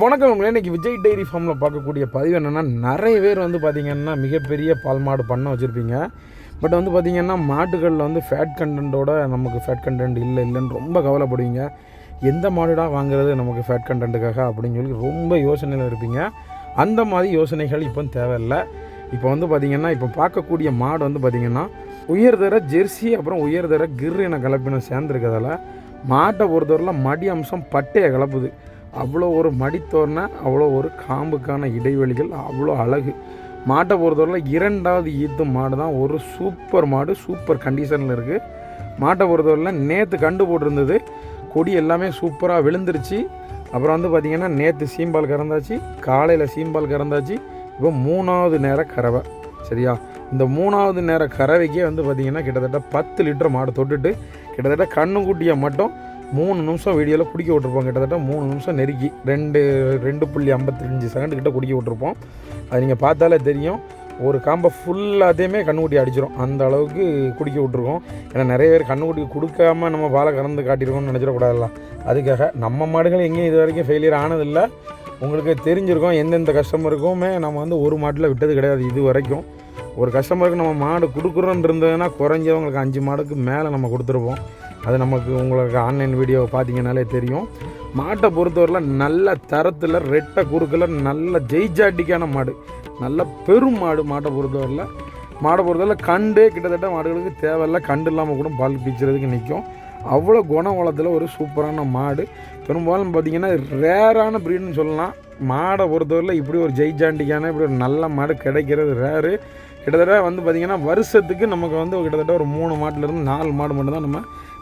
வணக்கம். உங்களே இன்னைக்கு விஜய் டைரி ஃபார்மில் பார்க்கக்கூடிய பதிவு என்னென்னா நிறைய பேர் வந்து பார்த்திங்கன்னா மிகப்பெரிய பால் மாடு பண்ண வச்சுருப்பீங்க. பட் வந்து பார்த்திங்கன்னா மாட்டுகளில் வந்து ஃபேட் கண்டென்ட்டோட நமக்கு ஃபேட் கண்டென்ட் இல்லை இல்லைன்னு ரொம்ப கவலைப்படுவீங்க. எந்த மாடுடா வாங்குறது நமக்கு ஃபேட் கண்டென்ட்டுக்காக அப்படின்னு சொல்லி ரொம்ப யோசனையில் இருப்பீங்க. அந்த மாதிரி யோசனைகள் இப்போ தேவையில்லை. இப்போ வந்து பார்த்திங்கன்னா இப்போ பார்க்கக்கூடிய மாடு வந்து பார்த்திங்கன்னா உயர்தர ஜெர்சி அப்புறம் உயர்தர கிர் என கலப்பினம் சேர்ந்துருக்கிறதால மாட்டை பொறுத்தவரையில் மடி அம்சம் பட்டையை கலப்புது. அவ்வளோ ஒரு மடித்தோர்னா அவ்வளோ ஒரு காம்புக்கான இடைவெளிகள் அவ்வளோ அழகு. மாட்டை பொறுத்தவரையில் இரண்டாவது ஈத்து மாடு தான். ஒரு சூப்பர் மாடு சூப்பர் கண்டிஷனில் இருக்குது மாட்டை பொறுத்தவரையில் நேற்று கண்டு போட்டிருந்தது. கொடி எல்லாமே சூப்பராக விழுந்துருச்சு. அப்புறம் வந்து பார்த்திங்கன்னா நேற்று சீம்பால் கறந்தாச்சு. காலையில் சீம்பால் கறந்தாச்சு. இப்போ மூணாவது நேர கறவை சரியா? இந்த மூணாவது நேர கறவைக்கே வந்து பார்த்திங்கன்னா கிட்டத்தட்ட பத்து லிட்டர் மாடு தொட்டுட்டு கிட்டத்தட்ட கண்ணுக்குட்டியை மட்டும் மூணு நிமிஷம் வீடியோவில் குடிக்க விட்ருப்போம் கிட்டத்தட்ட மூணு நிமிஷம் நெருக்கி ரெண்டு ரெண்டு புள்ளி ஐம்பத்தஞ்சு செகண்ட் கிட்ட குடிக்க விட்ருப்போம் அது நீங்கள் பார்த்தாலே தெரியும். ஒரு காம்பை ஃபுல்லாத்தையுமே கண்ணுக்குட்டி அடிச்சிடும் அந்த அளவுக்கு குடிக்க விட்ருக்கோம் ஏன்னா நிறைய பேர் கண்ணுக்குட்டி கொடுக்காம நம்ம பாலை கறந்து காட்டியிருக்கோம்னு நினச்சிடக்கூடாதுல்ல. அதுக்காக நம்ம மாடுகள் எங்கேயும் இது வரைக்கும் ஃபெயிலியர் ஆனதில்லை. உங்களுக்கு தெரிஞ்சிருக்கோம் எந்தெந்த கஸ்டமருக்குமே நம்ம வந்து ஒரு மாட்டில் விட்டது கிடையாது இது வரைக்கும். ஒரு கஸ்டமருக்கு நம்ம மாடு கொடுக்குறோன்னு இருந்ததுன்னா குறைஞ்சவங்களுக்கு அஞ்சு மாடுக்கு மேலே நம்ம கொடுத்துருப்போம். அது நமக்கு உங்களுக்கு ஆன்லைன் வீடியோவை பார்த்தீங்கனாலே தெரியும். மாட்டை பொறுத்தவரையில் நல்ல தரத்தில் ரெட்டை குறுக்கில் நல்ல ஜெய்ஜாட்டிக்கான மாடு. நல்ல பெரும் மாடு மாட்டை பொறுத்தவரையில். மாடை பொறுத்தவரையில் கண்டு கிட்டத்தட்ட மாடுகளுக்கு தேவையில்ல. கண்டு இல்லாமல் கூட பால் பீச்சுறதுக்கு நிற்கும் அவ்வளோ குண வளத்தில் ஒரு சூப்பரான மாடு. பெரும்பாலும் பார்த்திங்கன்னா ரேரான ப்ரீடுன்னு சொல்லலாம். மாடை பொறுத்தவரையில் இப்படி ஒரு ஜெய்ஜாண்டிக்கான இப்படி ஒரு நல்ல மாடு கிடைக்கிறது ரேரு கிட்டத்தட்ட வந்து பார்த்திங்கன்னா வருஷத்துக்கு நமக்கு வந்து கிட்டத்தட்ட ஒரு மூணு மாட்டிலேருந்து நாலு மாடு மட்டும்தான் நம்ம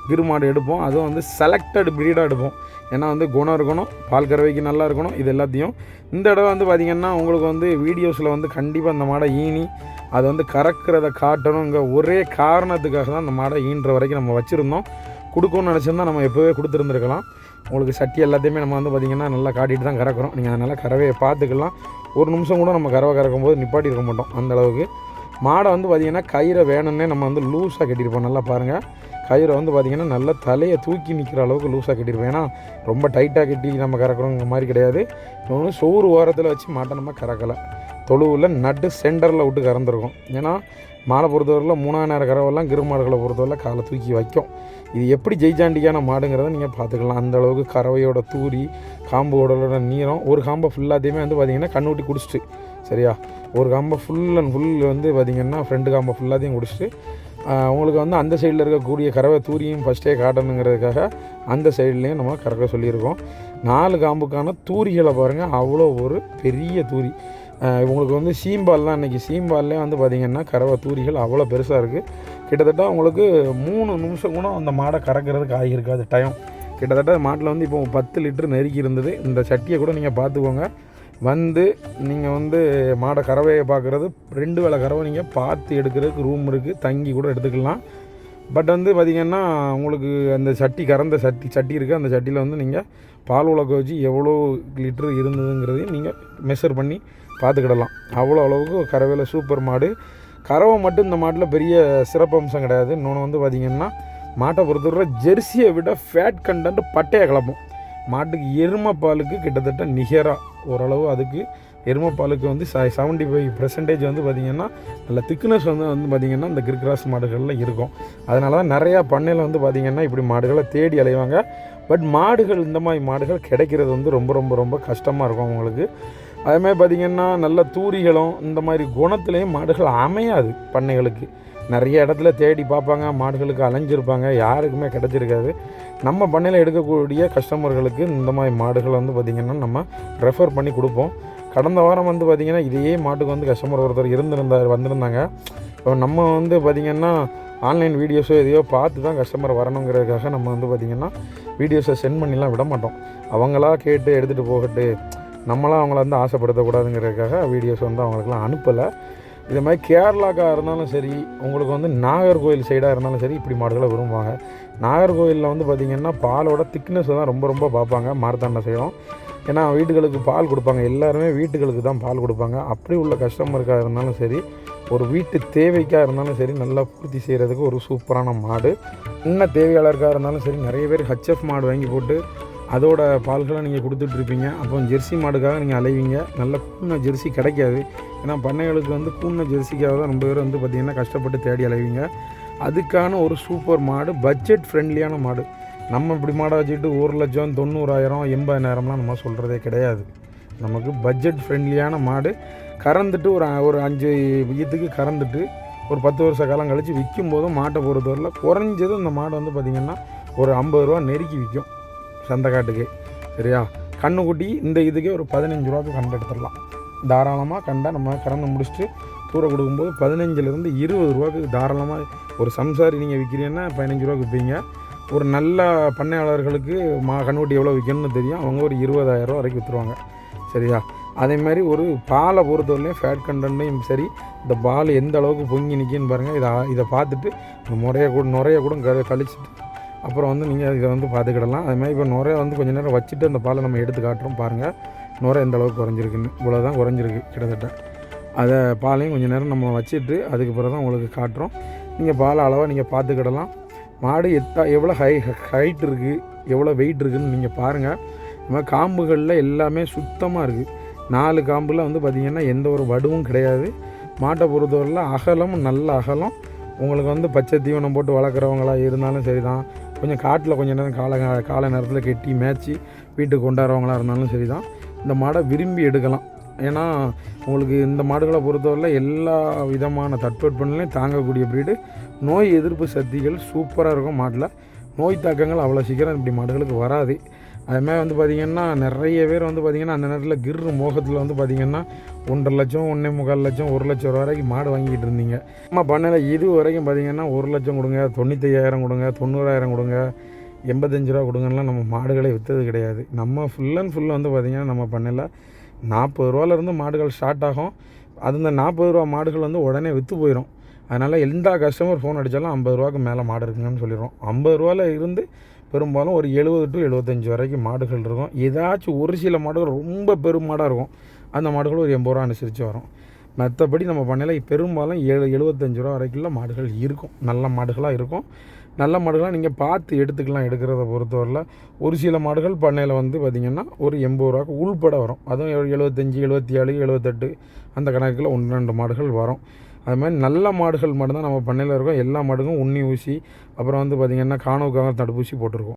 கிரு மாடு எடுப்போம். அதுவும் வந்து செலக்டட் ப்ரீடாக எடுப்போம். ஏன்னா வந்து குணம் இருக்கணும் பால் கறவைக்கு நல்லா இருக்கணும் இது எல்லாத்தையும். இந்த தடவை வந்து பார்த்திங்கன்னா உங்களுக்கு வந்து வீடியோஸில் வந்து கண்டிப்பாக அந்த மாடை ஈனி அதை வந்து கறக்கிறத காட்டணுங்க ஒரே காரணத்துக்காக தான் அந்த மாடை ஈன்ற வரைக்கும் நம்ம வச்சுருந்தோம். கொடுக்கணும்னு நினச்சிருந்தா நம்ம எப்போவே கொடுத்துருந்துருக்கலாம். உங்களுக்கு சட்டி எல்லாத்தையுமே நம்ம வந்து பார்த்திங்கன்னா நல்லா காட்டிட்டு தான் கறக்குறோம். நீங்கள் அதனால் கறவையை பார்த்துக்கலாம். ஒரு நிமிஷம் கூட நம்ம கறவை கறக்கும் போது நிப்பாட்டி இருக்க மாட்டோம் அந்த அளவுக்கு. மாடை வந்து பார்த்திங்கன்னா கயிறை வேணும்னே நம்ம வந்து லூஸாக கட்டியிருப்போம். நல்லா பாருங்கள் கயிறை வந்து பார்த்திங்கன்னா நல்லா தலையை தூக்கி நிற்கிற அளவுக்கு லூஸாக கட்டியிருப்போம். ஏன்னா ரொம்ப டைட்டாக கட்டி நம்ம கறக்குறோங்கிற மாதிரி கிடையாது. இன்னொன்று சோறு ஓரத்தில் வச்சு மாட்டை நம்ம கறக்கலை. தொழுவில் நட்டு சென்டரில் விட்டு கறந்துருக்கோம். ஏன்னா மாடை பொறுத்தவரையில் மூணாவது நேரம் கறவெல்லாம் கிருமாடுகளை பொறுத்தவரையில் காலை தூக்கி வைக்கும். இது எப்படி ஜெய்ஜாண்டிக்கான மாடுங்கிறத நீங்கள் பார்த்துக்கலாம். அந்த அளவுக்கு கறவையோட தூரி காம்பு உடலோட நீரம் ஒரு காம்பை ஃபுல்லாத்தையுமே வந்து பார்த்திங்கன்னா கண்ணுட்டி குடிச்சிட்டு சரியா? ஒரு காம்பை ஃபுல் அண்ட் ஃபுல் வந்து பார்த்திங்கன்னா ஃப்ரெண்டு காம்பை ஃபுல்லாத்தையும் குடிச்சிட்டு உங்களுக்கு வந்து அந்த சைடில் இருக்கக்கூடிய கறவை தூரியும் ஃபஸ்ட்டே காட்டணுங்கிறதுக்காக அந்த சைட்லேயும் நம்ம கறக்க சொல்லியிருக்கோம். நாலு காம்புக்கான தூரிகளை பாருங்கள் அவ்வளோ ஒரு பெரிய தூரி. உங்களுக்கு வந்து சீம்பால் தான் இன்றைக்கி சீம்பால்லே வந்து பார்த்திங்கன்னா கறவை தூரிகள் அவ்வளோ பெருசாக இருக்குது கிட்டத்தட்ட உங்களுக்கு மூணு நிமிஷம் கூட அந்த மாடை கறக்கிறதுக்கு ஆகியிருக்காது. டைம் கிட்டத்தட்ட மாட்டில் வந்து இப்போ பத்து லிட்டர் நெருக்கி இருந்தது. இந்த சட்டியை கூட நீங்கள் பார்த்துக்கோங்க. வந்து நீங்கள் வந்து மாடை கறவையை பார்க்குறது ரெண்டு வேளை கறவை நீங்கள் பார்த்து எடுக்கிறதுக்கு ரூம் இருக்குது தங்கி கூட எடுத்துக்கலாம். பட் வந்து பார்த்திங்கன்னா உங்களுக்கு அந்த சட்டி கறந்த சட்டி சட்டி இருக்குது அந்த சட்டியில் வந்து நீங்கள் பால் உலக்க வச்சு எவ்வளோ லிட்டர் இருந்ததுங்கிறதையும் நீங்கள் மெஷர் பண்ணி பார்த்துக்கிடலாம். அவ்வளோ அளவுக்கு கறவையில் சூப்பர் மாடு. கறவை மட்டும் இந்த மாட்டில் பெரிய சிறப்பம்சம் கிடையாது. இன்னொன்று வந்து பார்த்திங்கன்னா மாட்டை பொறுத்தவரை ஜெர்சியை விட ஃபேட் கண்டென்ட் பட்டையை கலப்போம் மாட்டுக்கு எருமை பாலுக்கு கிட்டத்தட்ட நிகராக ஓரளவு அதுக்கு எருமை பாலுக்கு வந்து செவன்ட்டி ஃபைவ் பர்சன்டேஜ் வந்து பார்த்திங்கன்னா நல்ல திக்னஸ் வந்து வந்து பார்த்திங்கன்னா இந்த கிரிக்ராஸ் மாடுகளில் இருக்கும். அதனால தான் நிறையா பண்ணையில் வந்து பார்த்திங்கன்னா இப்படி மாடுகளை தேடி அலைவாங்க. பட் மாடுகள் இந்த மாதிரி மாடுகள் கிடைக்கிறது வந்து ரொம்ப ரொம்ப ரொம்ப கஷ்டமாக இருக்கும் அவங்களுக்கு. அதுமாதிரி பார்த்திங்கன்னா நல்ல தூரிகளும் இந்த மாதிரி குணத்துலேயும் மாடுகள் அமையாது பண்ணைகளுக்கு. நிறைய இடத்துல தேடி பார்ப்பாங்க மாடுகளுக்கு அலைஞ்சிருப்பாங்க யாருக்குமே கிடச்சிருக்காது. நம்ம பண்ணையில் எடுக்கக்கூடிய கஸ்டமர்களுக்கு இந்த மாதிரி மாடுகள் வந்து பார்த்திங்கன்னா நம்ம ரெஃபர் பண்ணி கொடுப்போம். கடந்த வாரம் வந்து பார்த்திங்கன்னா இதே மாட்டுக்கு வந்து கஸ்டமர் ஒருத்தர் இருந்திருந்தார் வந்திருந்தாங்க. இப்போ நம்ம வந்து பார்த்திங்கன்னா ஆன்லைன் வீடியோஸோ எதையோ பார்த்து தான் கஸ்டமர் வரணுங்கிறதுக்காக நம்ம வந்து பார்த்திங்கன்னா வீடியோஸை சென்ட் பண்ணிலாம் விட மாட்டோம். அவங்களா கேட்டு எடுத்துகிட்டு போகட்டு நம்மளாம் அவங்கள வந்து ஆசைப்படுத்தக்கூடாதுங்கிறதுக்காக வீடியோஸ் வந்து அவங்களுக்குலாம் அனுப்பலை. இதே மாதிரி கேரளாக்காக இருந்தாலும் சரி உங்களுக்கு வந்து நாகர்கோவில் சைடாக இருந்தாலும் சரி இப்படி மாடுகளை விரும்புவாங்க. நாகர்கோவிலில் வந்து பார்த்திங்கன்னா பாலோட திக்னஸ் தான் ரொம்ப ரொம்ப பார்ப்பாங்க மார்த்தாண்ட சைடும். ஏன்னா வீட்டுகளுக்கு பால் கொடுப்பாங்க எல்லாருமே வீட்டுகளுக்கு தான் பால் கொடுப்பாங்க. அப்படி உள்ள கஸ்டமருக்காக இருந்தாலும் சரி ஒரு வீட்டு தேவைக்காக இருந்தாலும் சரி நல்லா பூர்த்தி செய்கிறதுக்கு ஒரு சூப்பரான மாடு. இன்ன தேவையாளருக்காக இருந்தாலும் சரி நிறைய பேர் ஹச்எஃப் மாடு வாங்கி போட்டு அதோட பால்களை நீங்கள் கொடுத்துட்ருப்பீங்க. அப்போ ஜெர்சி மாடுக்காக நீங்கள் அலைவீங்க. நல்ல கூண்ண ஜெர்சி கிடைக்காது. ஏன்னா பண்ணைகளுக்கு வந்து கூண்ண ஜெர்சிக்காக தான் ரொம்ப பேர் வந்து பார்த்திங்கன்னா கஷ்டப்பட்டு தேடி அலைவீங்க. அதுக்கான ஒரு சூப்பர் மாடு பட்ஜெட் ஃப்ரெண்ட்லியான மாடு. நம்ம இப்படி மாடை வச்சுக்கிட்டு ஒரு லட்சம் தொண்ணூறாயிரம் எண்பதாயிரம்லாம் நம்ம சொல்கிறதே கிடையாது. நமக்கு பட்ஜெட் ஃப்ரெண்ட்லியான மாடு. கறந்துட்டு ஒரு ஒரு அஞ்சு வியத்துக்கு கறந்துட்டு ஒரு பத்து வருஷ காலம் கழித்து விற்கும் போதும் மாட்டை பொறுத்தவரையில் குறைஞ்சது இந்த மாடு வந்து பார்த்திங்கன்னா ஒரு ஐம்பது ரூபா நெருக்கி விற்கும் சந்தைக்காட்டுக்கு சரியா? கண்ணுக்குட்டி இந்த இதுக்கே ஒரு பதினஞ்சு ரூபாய்க்கு கண்டு எடுத்துடலாம். தாராளமாக கண்டா நம்ம கறந்து முடிச்சுட்டு தூர கொடுக்கும்போது பதினஞ்சுலேருந்து இருபது ரூபாய்க்கு தாராளமாக ஒரு சம்சாரி நீங்கள் விற்கிறீங்கன்னா பதினஞ்சு ரூபாய்க்கு விற்பீங்க ஒரு நல்ல பண்ணையாளர்களுக்கு மா கண்ணுக்குட்டி எவ்வளோ விற்கணும்னு தெரியும். அவங்க ஒரு இருபதாயிரம் வரைக்கும் விற்றுருவாங்க சரியா? அதே மாதிரி ஒரு பாலை பொறுத்தவரையிலையும் ஃபேட் கண்டன்ட்டையும் சரி இந்த பால் எந்த அளவுக்கு பொங்கி நிற்கின்னு பாருங்கள் இதை இதை பார்த்துட்டு இந்த முறையை கூட நுரையை கூட க கழிச்சிட்டு அப்புறம் வந்து நீங்கள் இதை வந்து பார்த்துக்கிடலாம் அதுமாதிரி இப்போ நுரைய வந்து கொஞ்சம் நேரம் வச்சுட்டு அந்த பாலை நம்ம எடுத்து காட்டுறோம் பாருங்கள் நுரை எந்த அளவுக்கு குறைஞ்சிருக்குன்னு. இவ்வளோ தான் குறைஞ்சிருக்கு கிட்டத்தட்ட. அதை பாலையும் கொஞ்சம் நேரம் நம்ம வச்சுட்டு அதுக்கு பிறகு தான் உங்களுக்கு காட்டுறோம். நீங்கள் பால் அளவாக நீங்கள் பார்த்துக்கிடலாம் மாடு எத்தா எவ்வளோ ஹை ஹைட் இருக்குது எவ்வளோ வெயிட் இருக்குதுன்னு நீங்கள் பாருங்கள் இந்த மாதிரி காம்புகளில் எல்லாமே சுத்தமாக இருக்குது நாலு காம்பில் வந்து பார்த்திங்கன்னா எந்த ஒரு வடுவும் கிடையாது. மாட்டை பொறுத்தவரையில் அகலம் நல்ல அகலம். உங்களுக்கு வந்து பச்சை தீவனம் போட்டு வளர்க்குறவங்களா இருந்தாலும் சரி தான் கொஞ்சம் காட்டில் கொஞ்சம் நேரம் காலை காலை நேரத்தில் கெட்டி மேய்ச்சி வீட்டுக்கு கொண்டாடுறவங்களா இருந்தாலும் சரி தான் இந்த மாடை விரும்பி எடுக்கலாம். ஏன்னா உங்களுக்கு இந்த மாடுகளை பொறுத்தவரையில் எல்லா விதமான தட்பவெப்பநிலையும் தாங்கக்கூடிய ப்ரீடு நோய் எதிர்ப்பு சக்திகள் சூப்பராக இருக்கும் மாட்டில். நோய் தாக்கங்கள் அவ்வளோ சீக்கிரம் இப்படி மாடுகளுக்கு வராது. அதுமாதிரி வந்து பார்த்திங்கன்னா நிறைய பேர் வந்து பார்த்திங்கன்னா அந்த நேரத்தில் கிர்ரு மோகத்தில் வந்து பார்த்திங்கன்னா ஒன்றரை லட்சம் ஒன்றே முக்கால் லட்சம் ஒரு லட்சம் ரூபா வரைக்கும் மாடு வாங்கிட்டு இருந்தீங்க. நம்ம பண்ணையில் இது வரைக்கும் பார்த்திங்கன்னா ஒரு லட்சம் கொடுங்க தொண்ணூத்தையாயிரம் கொடுங்க தொண்ணூறாயிரம் கொடுங்க எண்பத்தஞ்சு ரூபா கொடுங்கலாம் நம்ம மாடுகளை விற்றது கிடையாது. நம்ம ஃபுல் அண்ட் ஃபுல் வந்து பார்த்திங்கன்னா நம்ம பண்ணையில் நாற்பது ரூபாலேருந்து மாடுகள் ஸ்டார்ட் ஆகும். அது இந்த நாற்பது ரூபா மாடுகள் வந்து உடனே விற்று போயிடும் அதனால் எந்த கஸ்டமர் ஃபோன் அடித்தாலும் ஐம்பது ரூபாய்க்கு மேலே மாடு இருக்குங்கன்னு சொல்லிடுறோம். ஐம்பது ரூபாவில் இருந்து பெரும்பாலும் ஒரு எழுபது டு எழுபத்தஞ்சி வரைக்கும் மாடுகள் இருக்கும். ஏதாச்சும் ஒரு சில மாடுகள் ரொம்ப பெரும் மாடாக இருக்கும். அந்த மாடுகள் ஒரு எண்பது ரூபா அனுசரித்து வரும். மற்றபடி நம்ம பண்ணையில் பெரும்பாலும் ஏழு எழுபத்தஞ்சி ரூபா வரைக்கும் மாடுகள் இருக்கும். நல்ல மாடுகளாக இருக்கும். நல்ல மாடுகளாக நீங்கள் பார்த்து எடுத்துக்கலாம் எடுக்கிறத பொறுத்தவரையில் ஒரு சில மாடுகள் பண்ணையில் வந்து பார்த்திங்கன்னா ஒரு எண்பது ரூபாய்க்கு உள்பட வரும். அதுவும் எழுபத்தஞ்சி எழுபத்தி ஏழு எழுபத்தெட்டு அந்த கணக்கில் ஒன்று ரெண்டு மாடுகள் வரும். அது மாதிரி நல்ல மாடுகள் மட்டும்தான் நம்ம பண்ணையில் இருக்கோம். எல்லா மாடுக்கும் உண்ணி ஊசி அப்புறம் வந்து பார்த்திங்கன்னா காணவுக்காக தடுப்பூசி போட்டிருக்கோம்.